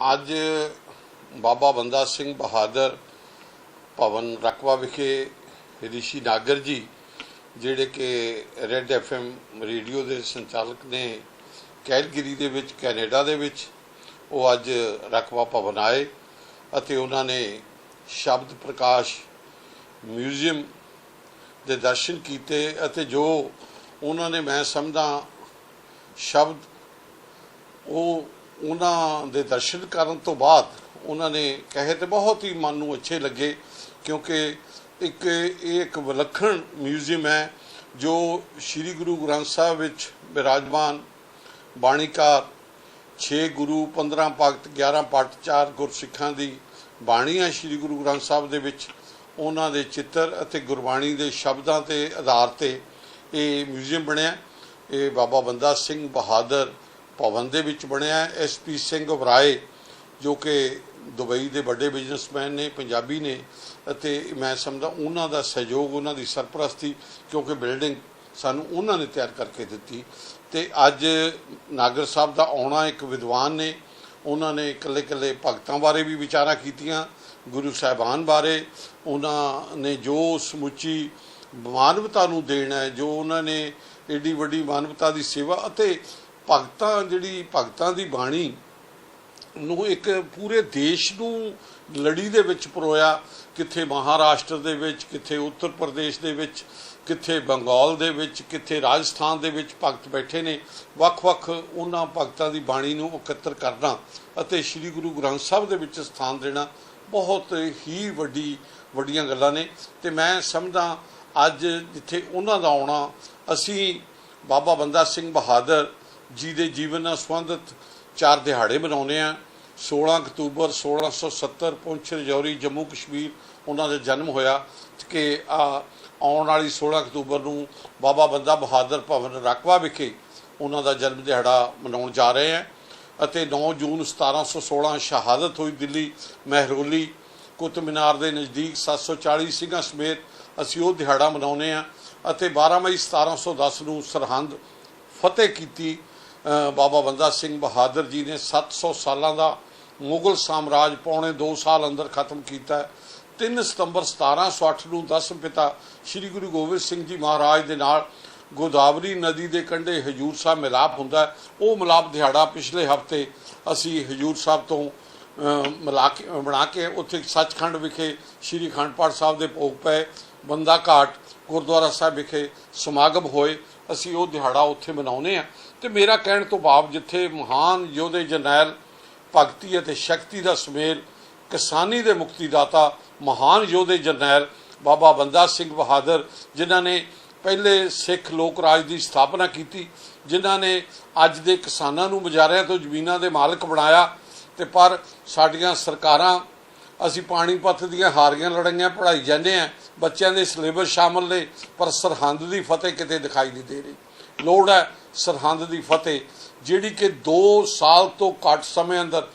ਅੱਜ ਬਾਬਾ ਬੰਦਾ ਸਿੰਘ ਬਹਾਦਰ ਭਵਨ ਰਕਵਾ ਵਿਖੇ ਰਿਸ਼ੀ ਨਾਗਰ ਜੀ, ਜਿਹੜੇ ਕਿ ਰੈੱਡ ਐਫਐਮ ਰੇਡੀਓ ਦੇ ਸੰਚਾਲਕ ਨੇ, ਕੈਲਗਰੀ ਦੇ ਵਿੱਚ, ਕੈਨੇਡਾ ਦੇ ਵਿੱਚ, ਉਹ ਅੱਜ ਰਕਵਾ ਭਵਨ ਆਏ ਅਤੇ ਉਹਨਾਂ ਨੇ ਸ਼ਬਦ ਪ੍ਰਕਾਸ਼ ਮਿਊਜ਼ੀਅਮ ਦੇ ਦਰਸ਼ਨ ਕੀਤੇ ਅਤੇ ਜੋ ਉਹਨਾਂ ਨੇ, ਮੈਂ ਸਮਝਦਾ, ਸ਼ਬਦ ਉਹ ਉਹਨਾਂ ਦੇ ਦਰਸ਼ਨ ਕਰਨ ਤੋਂ ਬਾਅਦ ਉਹਨਾਂ ਨੇ ਕਹੇ ਤੇ ਬਹੁਤ ਹੀ ਮਨ ਨੂੰ ਅੱਛੇ ਲੱਗੇ, ਕਿਉਂਕਿ ਇੱਕ ਇਹ ਇੱਕ ਵਿਲੱਖਣ ਮਿਊਜ਼ੀਅਮ ਹੈ, ਜੋ ਸ੍ਰੀ ਗੁਰੂ ਗ੍ਰੰਥ ਸਾਹਿਬ ਵਿੱਚ ਬਿਰਾਜਮਾਨ ਬਾਣੀਕਾਰ 6 ਗੁਰੂ 15 ਭਗਤ 11 ਪੱਟ 4 ਗੁਰਸਿੱਖਾਂ ਦੀ ਬਾਣੀ ਹੈ ਸ੍ਰੀ ਗੁਰੂ ਗ੍ਰੰਥ ਸਾਹਿਬ ਦੇ ਵਿੱਚ। ਉਹਨਾਂ ਦੇ ਚਿੱਤਰ ਅਤੇ ਗੁਰਬਾਣੀ ਦੇ ਸ਼ਬਦਾਂ ਤੇ ਆਧਾਰ ਤੇ ਇਹ ਮਿਊਜ਼ੀਅਮ ਬਣਿਆ। ਇਹ ਬਾਬਾ ਬੰਦਾ ਸਿੰਘ ਬਹਾਦਰ ਭਵਨ ਦੇ ਵਿੱਚ ਬਣਿਆ ਐਸਪੀ ਸਿੰਘ ਵਰਾਏ, ਜੋ ਕਿ ਦੁਬਈ ਦੇ ਵੱਡੇ ਬਿਜ਼ਨਸਮੈਨ ਨੇ, ਪੰਜਾਬੀ ਨੇ, ਅਤੇ ਮੈਂ ਸਮਝਦਾ ਉਹਨਾਂ ਦਾ ਸਹਿਯੋਗ, ਉਹਨਾਂ ਦੀ ਸਰਪ੍ਰਸਤੀ, ਕਿਉਂਕਿ ਬਿਲਡਿੰਗ ਸਾਨੂੰ ਉਹਨਾਂ ਨੇ ਤਿਆਰ ਕਰਕੇ ਦਿੱਤੀ। ਤੇ ਅੱਜ ਨਾਗਰ ਸਾਹਿਬ ਦਾ ਆਉਣਾ ਇੱਕ ਵਿਦਵਾਨ ਨੇ, ਉਹਨਾਂ ਨੇ ਇਕੱਲੇ ਇਕੱਲੇ ਭਗਤਾਂ ਬਾਰੇ ਵੀ ਵਿਚਾਰਾਂ ਕੀਤੀਆਂ, ਗੁਰੂ ਸਾਹਿਬਾਨ ਬਾਰੇ, ਉਹਨਾਂ ਨੇ ਜੋ ਸਮੁੱਚੀ ਮਾਨਵਤਾ ਨੂੰ ਦੇਣਾ ਹੈ, ਜੋ ਉਹਨਾਂ ਨੇ ਏਡੀ ਵੱਡੀ ਮਾਨਵਤਾ ਦੀ ਸੇਵਾ ਅਤੇ ਭਗਤਾਂ ਜਿਹੜੀ ਭਗਤਾਂ ਦੀ ਬਾਣੀ ਨੂੰ ਇੱਕ ਪੂਰੇ ਦੇਸ਼ ਨੂੰ ਲੜੀ ਦੇ ਵਿੱਚ ਪਰੋਇਆ, ਕਿੱਥੇ ਮਹਾਰਾਸ਼ਟਰ ਦੇ ਵਿੱਚ, ਕਿੱਥੇ ਉੱਤਰ ਪ੍ਰਦੇਸ਼ ਦੇ ਵਿੱਚ, ਕਿੱਥੇ ਬੰਗਾਲ ਦੇ ਵਿੱਚ, ਕਿੱਥੇ ਰਾਜਸਥਾਨ ਦੇ ਵਿੱਚ ਭਗਤ ਬੈਠੇ ਨੇ। ਵੱਖ-ਵੱਖ ਉਹਨਾਂ ਭਗਤਾਂ ਦੀ ਬਾਣੀ ਨੂੰ ਇਕੱਤਰ ਕਰਨਾ ਅਤੇ ਸ੍ਰੀ ਗੁਰੂ ਗ੍ਰੰਥ ਸਾਹਿਬ ਦੇ ਵਿੱਚ ਸਥਾਨ ਦੇਣਾ ਬਹੁਤ ਹੀ ਵੱਡੀ, ਵੱਡੀਆਂ ਗੱਲਾਂ ਨੇ। ਤੇ ਮੈਂ ਸਮਝਦਾ ਅੱਜ ਜਿੱਥੇ ਉਹਨਾਂ ਦਾ ਆਉਣਾ, ਅਸੀਂ ਬਾਬਾ ਬੰਦਾ ਸਿੰਘ ਬਹਾਦਰ ਜੀ ਦੇ ਜੀਵਨ ਨਾਲ ਸੰਬੰਧਿਤ ਚਾਰ ਦਿਹਾੜੇ ਮਨਾਉਂਦੇ ਆ 16 ਅਕਤੂਬਰ 1670 ਪੁੰਛ ਰਜੌਰੀ ਜੰਮੂ ਕਸ਼ਮੀਰ ਉਹਨਾਂ ਦਾ ਜਨਮ ਹੋਇਆ ਕਿ ਆ ਆਉਣ ਵਾਲੀ 16 ਅਕਤੂਬਰ ਨੂੰ ਬਾਬਾ ਬੰਦਾ ਬਹਾਦਰ ਭਵਨ ਰਕਵਾ ਵਿਖੇ ਉਹਨਾਂ ਦਾ ਜਨਮ ਦਿਹਾੜਾ ਮਨਾਉਣ ਜਾ ਰਹੇ ਆ ਅਤੇ 9 ਜੂਨ 1716 ਸ਼ਹਾਦਤ ਹੋਈ ਦਿੱਲੀ, ਮਹਿਰੋਲੀ ਕੁਤਬ ਮੀਨਾਰ ਦੇ ਨਜ਼ਦੀਕ 740 ਸਿੰਘਾਂ ਸਮੇਤ ਅਸੀਂ ਉਹ ਦਿਹਾੜਾ ਮਨਾਉਂਦੇ ਆ ਅਤੇ 12 ਮਈ 1710 ਨੂੰ ਸਰਹੰਦ ਫਤਿਹ ਕੀਤੀ ਬਾਬਾ ਬੰਦਾ ਸਿੰਘ ਬਹਾਦਰ ਜੀ ਨੇ 700 ਸਾਲਾਂ ਦਾ ਮੁਗਲ ਸਾਮਰਾਜ ਪੌਣੇ 2 ਸਾਲ ਅੰਦਰ ਖਤਮ ਕੀਤਾ 3 ਸਤੰਬਰ 1708 ਨੂੰ ਦਸਮ ਪਿਤਾ ਸ੍ਰੀ ਗੁਰੂ ਗੋਬਿੰਦ ਸਿੰਘ ਜੀ ਮਹਾਰਾਜ ਦੇ ਨਾਲ ਗੋਦਾਵਰੀ ਨਦੀ ਦੇ ਕੰਢੇ ਹਜੂਰ ਸਾਹਿਬ ਮਿਲਾਪ ਹੁੰਦਾ ਉਹ ਮਿਲਾਪ ਦਿਹਾੜਾ ਪਿਛਲੇ ਹਫ਼ਤੇ ਅਸੀਂ ਹਜੂਰ ਸਾਹਿਬ ਤੋਂ ਮਿਲਾ ਕੇ, ਬਣਾ ਕੇ ਉੱਥੇ ਸੱਚਖੰਡ ਵਿਖੇ ਸ੍ਰੀ ਅਖੰਡ ਪਾਠ ਸਾਹਿਬ ਦੇ ਭੋਗ ਪਏ। ਬੰਦਾ ਘਾਟ ਗੁਰਦੁਆਰਾ ਸਾਹਿਬ ਵਿਖੇ ਸਮਾਗਮ ਹੋਏ। ਅਸੀਂ ਉਹ ਦਿਹਾੜਾ ਉੱਥੇ ਮਨਾਉਂਦੇ ਆ ਤੇ ਮੇਰਾ ਕਹਿਣ ਤੋਂ ਭਾਵ ਜਿੱਥੇ ਮਹਾਨ ਯੋਧੇ ਜਰਨੈਲ ਭਗਤੀ ਅਤੇ ਸ਼ਕਤੀ ਦਾ ਸੁਮੇਲ, ਕਿਸਾਨੀ ਦੇ ਮੁਕਤੀਦਾਤਾ ਮਹਾਨ ਯੋਧੇ ਜਰਨੈਲ ਬਾਬਾ ਬੰਦਾ ਸਿੰਘ ਬਹਾਦਰ, ਜਿਨ੍ਹਾਂ ਨੇ ਪਹਿਲੇ ਸਿੱਖ ਲੋਕ ਰਾਜ ਦੀ ਸਥਾਪਨਾ ਕੀਤੀ, ਜਿਨ੍ਹਾਂ ਨੇ ਅੱਜ ਦੇ ਕਿਸਾਨਾਂ ਨੂੰ ਬਾਜ਼ਾਰਾਂ ਤੋਂ ਜ਼ਮੀਨਾਂ ਦੇ ਮਾਲਕ ਬਣਾਇਆ ਤੇ ਪਰ ਸਾਡੀਆਂ ਸਰਕਾਰਾਂ, ਅਸੀਂ ਪਾਣੀਪਤ ਦੀਆਂ ਹਾਰੀਆਂ ਲੜਾਈਆਂ ਪੜਾਈ ਜਾਂਦੇ ਆ ਬੱਚਿਆਂ ਦੇ ਸਿਲੇਬਸ ਸ਼ਾਮਲ ਨੇ, ਪਰ ਸਰਹੰਦ ਦੀ ਫਤਿਹ ਕਿਤੇ ਦਿਖਾਈ ਨਹੀਂ ਦੇ ਰਹੀ। ਲੋੜ ਹੈ ਸਰਹੰਦ ਦੀ ਫਤਿਹ, ਜਿਹੜੀ ਕਿ 2 ਸਾਲ ਤੋਂ ਘੱਟ ਸਮੇਂ ਅੰਦਰ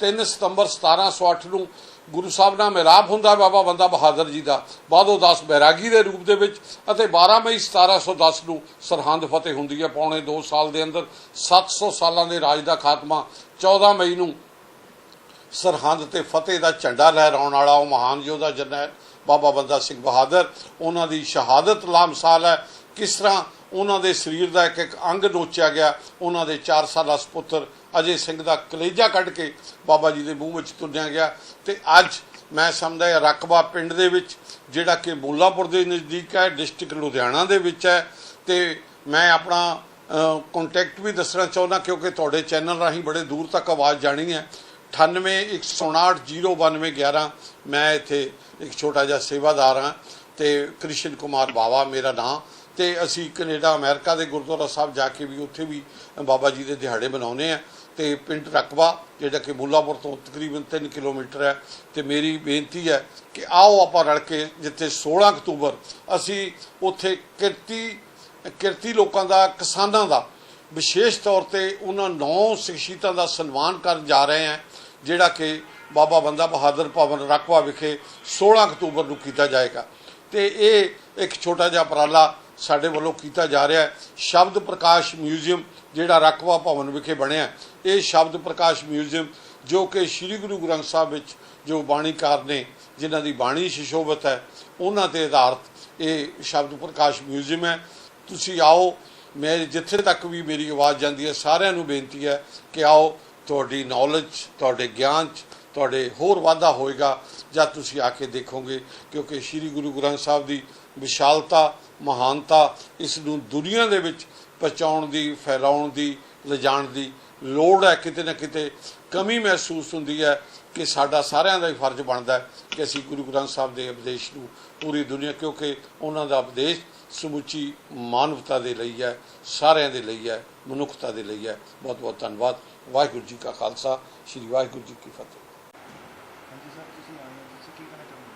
3 ਸਤੰਬਰ 1708 ਨੂੰ ਗੁਰੂ ਸਾਹਿਬ ਨਾਲ ਮਿਲਾਪ ਹੁੰਦਾ ਬਾਬਾ ਬੰਦਾ ਬਹਾਦਰ ਜੀ ਦਾ। ਬਾਦੋ ਦਾਸ ਬੈਰਾਗੀ ਦੇ ਰੂਪ ਦੇ ਵਿੱਚ ਅਤੇ 12 ਮਈ 1710 ਨੂੰ ਸਰਹੰਦ ਫਤਿਹ ਹੁੰਦੀ ਹੈ। ਪੌਣੇ 2 ਸਾਲ ਦੇ ਅੰਦਰ 700 ਸਾਲਾਂ ਦੇ ਰਾਜ ਦਾ ਖਾਤਮਾ 14 ਮਈ ਨੂੰ ਸਰਹੰਦ ਤੇ ਫਤਿਹ ਦਾ ਝੰਡਾ ਲਹਿਰਾਉਣ ਵਾਲਾ ਉਹ ਮਹਾਨ ਯੋਧਾ ਜਰਨੈਲ ਬਾਬਾ ਬੰਦਾ ਸਿੰਘ ਬਹਾਦਰ, ਉਹਨਾਂ ਦੀ ਸ਼ਹਾਦਤ ਲਾਮਸਾਲ ਹੈ। ਕਿਸ ਤਰ੍ਹਾਂ ਉਹਨਾਂ ਦੇ ਸਰੀਰ ਦਾ ਇੱਕ ਇੱਕ ਅੰਗ ਨੋਚਿਆ ਗਿਆ। ਉਹਨਾਂ ਦੇ 4 ਸਾਲਾ ਸੁਪੁੱਤਰ ਅਜੇ ਸਿੰਘ ਦਾ ਕਲੇਜਾ ਕੱਢ ਕੇ ਬਾਬਾ ਜੀ ਦੇ ਮੂੰਹ ਵਿੱਚ ਤੁਰਿਆ ਗਿਆ। ਤੇ ਅੱਜ ਮੈਂ ਸਮਝਦਾ ਇਹ ਰਕਬਾ ਪਿੰਡ ਦੇ ਵਿੱਚ, ਜਿਹੜਾ ਕਿ ਮੂਲਾਪੁਰ ਦੇ ਨਜ਼ਦੀਕ ਹੈ, ਡਿਸਟ੍ਰਿਕਟ ਲੁਧਿਆਣਾ ਦੇ ਵਿੱਚ ਹੈ। ਤੇ ਮੈਂ ਆਪਣਾ ਕੰਟੈਕਟ ਵੀ ਦੱਸਣਾ ਚਾਹੁੰਦਾ ਕਿਉਂਕਿ ਤੁਹਾਡੇ ਚੈਨਲ ਰਾਹੀਂ ਬੜੇ ਦੂਰ ਤੱਕ ਆਵਾਜ਼ ਜਾਣੀ ਹੈ। 9815909211 ਮੈਂ ਇੱਥੇ ਇੱਕ ਛੋਟਾ ਜਿਹਾ ਸੇਵਾਦਾਰ ਹਾਂ ਤੇ ਕ੍ਰਿਸ਼ਨ ਕੁਮਾਰ ਬਾਵਾ ਮੇਰਾ ਨਾਮ ਤੇ ਅਸੀਂ ਕੈਨੇਡਾ, ਅਮਰੀਕਾ ਦੇ ਗੁਰਦੁਆਰਾ ਸਾਹਿਬ ਜਾ ਕੇ ਵੀ ਉੱਥੇ ਵੀ ਬਾਬਾ ਜੀ ਦੇ ਦਿਹਾੜੇ ਮਨਾਉਂਦੇ ਆ ਤੇ ਪਿੰਡ ਰਕਬਾ, ਜਿਹੜਾ ਕਿ ਮੁੱਲਾਪੁਰ ਤੋਂ ਤਕਰੀਬਨ 3 ਕਿਲੋਮੀਟਰ ਹੈ ਤੇ ਮੇਰੀ ਬੇਨਤੀ ਹੈ ਕਿ ਆਓ ਆਪਾਂ ਰਲ ਕੇ ਜਿੱਥੇ 16 ਅਕਤੂਬਰ ਅਸੀਂ ਉੱਥੇ ਕਿਰਤੀ ਕਿਰਤੀ ਲੋਕਾਂ ਦਾ, ਕਿਸਾਨਾਂ ਦਾ ਵਿਸ਼ੇਸ਼ ਤੌਰ ਤੇ ਉਹਨਾਂ ਨੌ ਸ਼ਖਸੀਅਤਾਂ ਦਾ ਸਨਮਾਨ ਕਰਨ ਜਾ ਰਹੇ ਹਾਂ, ਜਿਹੜਾ ਕਿ ਬਾਬਾ ਬੰਦਾ ਬਹਾਦਰ ਭਵਨ ਰਕਵਾ ਵਿਖੇ 16 ਅਕਤੂਬਰ ਨੂੰ ਕੀਤਾ ਜਾਏਗਾ। ਤੇ ਇਹ ਇੱਕ ਛੋਟਾ ਜਿਹਾ ਉਪਰਾਲਾ ਸਾਡੇ ਵੱਲੋਂ ਕੀਤਾ ਜਾ ਰਿਹਾ ਹੈ। ਸ਼ਬਦ ਪ੍ਰਕਾਸ਼ ਮਿਊਜ਼ੀਅਮ, ਜਿਹੜਾ ਰਕਵਾ ਭਵਨ ਵਿਖੇ ਬਣਿਆ ਇਹ ਸ਼ਬਦ ਪ੍ਰਕਾਸ਼ ਮਿਊਜ਼ੀਅਮ ਜੋ ਕਿ ਸ੍ਰੀ ਗੁਰੂ ਗ੍ਰੰਥ ਸਾਹਿਬ ਵਿੱਚ ਜੋ ਬਾਣੀਕਾਰ ਨੇ, ਜਿਨ੍ਹਾਂ ਦੀ ਬਾਣੀ ਸ਼ਿਸ਼ੋਭਤ ਹੈ, ਉਹਨਾਂ ਤੇ ਆਧਾਰਿਤ ਇਹ ਸ਼ਬਦ ਪ੍ਰਕਾਸ਼ ਮਿਊਜ਼ੀਅਮ ਹੈ। ਤੁਸੀਂ ਆਓ, ਮੈਂ ਜਿੱਥੇ ਤੱਕ ਵੀ ਮੇਰੀ ਆਵਾਜ਼ ਜਾਂਦੀ ਹੈ, ਸਾਰਿਆਂ ਨੂੰ ਬੇਨਤੀ ਹੈ ਕਿ ਆਓ, ਤੁਹਾਡੀ ਨੌਲੇਜ ਤੁਹਾਡੇ ਗਿਆਨ 'ਚ, ਤੁਹਾਡੇ ਹੋਰ ਵਾਧਾ ਹੋਏਗਾ ਜਦ ਤੁਸੀਂ ਆ ਕੇ ਦੇਖੋਗੇ, ਕਿਉਂਕਿ ਸ੍ਰੀ ਗੁਰੂ ਗ੍ਰੰਥ ਸਾਹਿਬ ਦੀ ਵਿਸ਼ਾਲਤਾ ਮਹਾਨਤਾ ਇਸ ਨੂੰ ਦੁਨੀਆ ਦੇ ਵਿੱਚ ਪਹੁੰਚਾਉਣ ਦੀ, ਫੈਲਾਉਣ ਦੀ, ਲਿਜਾਣ ਦੀ ਲੋੜ ਹੈ, ਕਿਤੇ ਨਾ ਕਿਤੇ ਕਮੀ ਮਹਿਸੂਸ ਹੁੰਦੀ ਹੈ ਕਿ ਸਾਡਾ ਸਾਰਿਆਂ ਦਾ ਹੀ ਫਰਜ਼ ਬਣਦਾ ਹੈ ਕਿ ਅਸੀਂ ਗੁਰੂ ਗ੍ਰੰਥ ਸਾਹਿਬ ਦੇ ਉਪਦੇਸ਼ ਨੂੰ ਪੂਰੀ ਦੁਨੀਆ, ਕਿਉਂਕਿ ਉਹਨਾਂ ਦਾ ਉਪਦੇਸ਼ ਸਮੁੱਚੀ ਮਾਨਵਤਾ ਦੇ ਲਈ ਹੈ, ਸਾਰਿਆਂ ਦੇ ਲਈ ਹੈ, ਮਨੁੱਖਤਾ ਦੇ ਲਈ ਹੈ। ਬਹੁਤ ਬਹੁਤ ਧੰਨਵਾਦ। ਵਾਹਿਗੁਰੂ ਜੀ ਕਾ ਖਾਲਸਾ, ਸ੍ਰੀ ਵਾਹਿਗੁਰੂ ਜੀ ਕੀ ਫਤਿਹ ਹਾਂਜੀ ਸਰ ਤੁਸੀਂ ਆਏ ਹੋ ਤੁਸੀਂ ਕੀ ਕਹਿਣਾ ਚਾਹੁੰਦੇ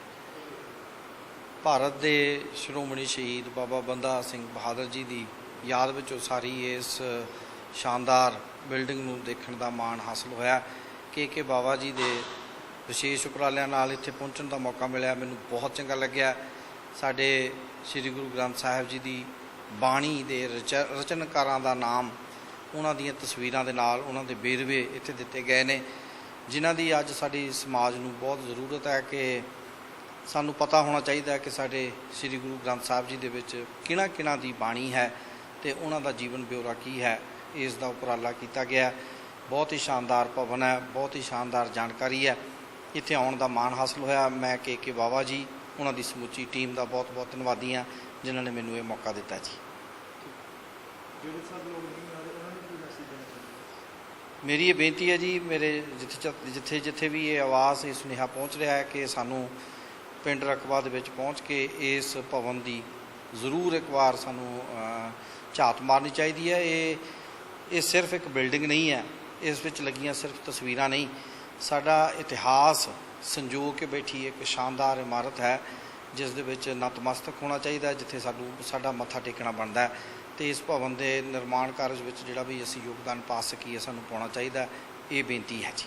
ਭਾਰਤ ਦੇ ਸ਼੍ਰੋਮਣੀ ਸ਼ਹੀਦ ਬਾਬਾ ਬੰਦਾ ਸਿੰਘ ਬਹਾਦਰ ਜੀ ਦੀ ਯਾਦ ਵਿੱਚ ਉਸਾਰੀ ਇਸ ਸ਼ਾਨਦਾਰ ਬਿਲਡਿੰਗ ਨੂੰ ਦੇਖਣ ਦਾ ਮਾਣ ਹਾਸਲ ਹੋਇਆ। ਕਿ ਕਿ ਬਾਬਾ ਜੀ ਦੇ ਵਿਸ਼ੇਸ਼ ਉਪਰਾਲਿਆਂ ਨਾਲ ਇੱਥੇ ਪਹੁੰਚਣ ਦਾ ਮੌਕਾ ਮਿਲਿਆ। ਮੈਨੂੰ ਬਹੁਤ ਚੰਗਾ ਲੱਗਿਆ। ਸਾਡੇ ਸ੍ਰੀ ਗੁਰੂ ਗ੍ਰੰਥ ਸਾਹਿਬ ਜੀ ਦੀ ਬਾਣੀ ਦੇ ਰਚ- ਰਚਨਕਾਰਾਂ ਦਾ ਨਾਮ, ਉਹਨਾਂ ਦੀਆਂ ਤਸਵੀਰਾਂ ਦੇ ਨਾਲ ਉਹਨਾਂ ਦੇ ਵੇਰਵੇ ਇੱਥੇ ਦਿੱਤੇ ਗਏ ਨੇ, ਜਿਨ੍ਹਾਂ ਦੀ ਅੱਜ ਸਾਡੀ ਸਮਾਜ ਨੂੰ ਬਹੁਤ ਜ਼ਰੂਰਤ ਹੈ ਕਿ ਸਾਨੂੰ ਪਤਾ ਹੋਣਾ ਚਾਹੀਦਾ ਹੈ ਕਿ ਸਾਡੇ ਸ੍ਰੀ ਗੁਰੂ ਗ੍ਰੰਥ ਸਾਹਿਬ ਜੀ ਦੇ ਵਿੱਚ ਕਿਹਨਾਂ ਕਿਹਨਾਂ ਦੀ ਬਾਣੀ ਹੈ ਤੇ ਉਹਨਾਂ ਦਾ ਜੀਵਨ ਬਿਉਰਾ ਕੀ ਹੈ ਇਸ ਦਾ ਉਪਰਾਲਾ ਕੀਤਾ ਗਿਆ। ਬਹੁਤ ਹੀ ਸ਼ਾਨਦਾਰ ਭਵਨ ਹੈ ਬਹੁਤ ਹੀ ਸ਼ਾਨਦਾਰ ਜਾਣਕਾਰੀ ਹੈ। ਇੱਥੇ ਆਉਣ ਦਾ ਮਾਣ ਹਾਸਲ ਹੋਇਆ। ਮੈਂ ਕੇ ਕੇ ਬਾਵਾ ਜੀ ਉਹਨਾਂ ਦੀ ਸਮੁੱਚੀ ਟੀਮ ਦਾ ਬਹੁਤ ਬਹੁਤ ਧੰਨਵਾਦੀ ਹਾਂ ਜਿਨ੍ਹਾਂ ਨੇ ਮੈਨੂੰ ਇਹ ਮੌਕਾ ਦਿੱਤਾ ਜੀ। ਜਿਹੜੇ ਸਭ ਲੋਕ ਨਹੀਂ ਆ ਰਹੇ ਉਹਨਾਂ ਨੂੰ ਕੀ ਮੈਸੇਜ ਦੇਣਾ ਚਾਹੁੰਦੇ? ਮੇਰੀ ਇਹ ਬੇਨਤੀ ਹੈ ਜੀ ਮੇਰੇ ਜਿੱਥੇ ਜਿੱਥੇ ਜਿੱਥੇ ਵੀ ਇਹ ਆਵਾਜ਼ ਇਹ ਸੁਨੇਹਾ ਪਹੁੰਚ ਰਿਹਾ ਹੈ ਕਿ ਸਾਨੂੰ ਪਿੰਡ ਰਕਬਾ ਦੇ ਵਿੱਚ ਪਹੁੰਚ ਕੇ ਇਸ ਭਵਨ ਦੀ ਜ਼ਰੂਰ ਇੱਕ ਵਾਰ ਸਾਨੂੰ ਝਾਤ ਮਾਰਨੀ ਚਾਹੀਦੀ ਹੈ। ਇਹ ਇਹ ਸਿਰਫ ਇੱਕ ਬਿਲਡਿੰਗ ਨਹੀਂ ਹੈ। ਇਸ ਵਿੱਚ ਲੱਗੀਆਂ ਸਿਰਫ ਤਸਵੀਰਾਂ ਨਹੀਂ। ਸਾਡਾ ਇਤਿਹਾਸ ਸੰਜੋਗ ਕੇ ਬੈਠੀ ਇੱਕ ਸ਼ਾਨਦਾਰ ਇਮਾਰਤ ਹੈ, ਜਿਸ ਦੇ ਵਿੱਚ ਨਤਮਸਤਕ ਹੋਣਾ ਚਾਹੀਦਾ ਜਿੱਥੇ ਸਾਨੂੰ, ਸਾਡਾ ਮੱਥਾ ਟੇਕਣਾ ਬਣਦਾ ਹੈ। ਤੇ ਇਸ ਭਵਨ ਦੇ ਨਿਰਮਾਣ ਕਾਰਜ ਵਿੱਚ ਜਿਹੜਾ ਵੀ ਅਸੀਂ ਯੋਗਦਾਨ ਪਾ ਸਕੀਏ, ਸਾਨੂੰ ਪਾਉਣਾ ਚਾਹੀਦਾ ਇਹ ਬੇਨਤੀ ਹੈ ਜੀ।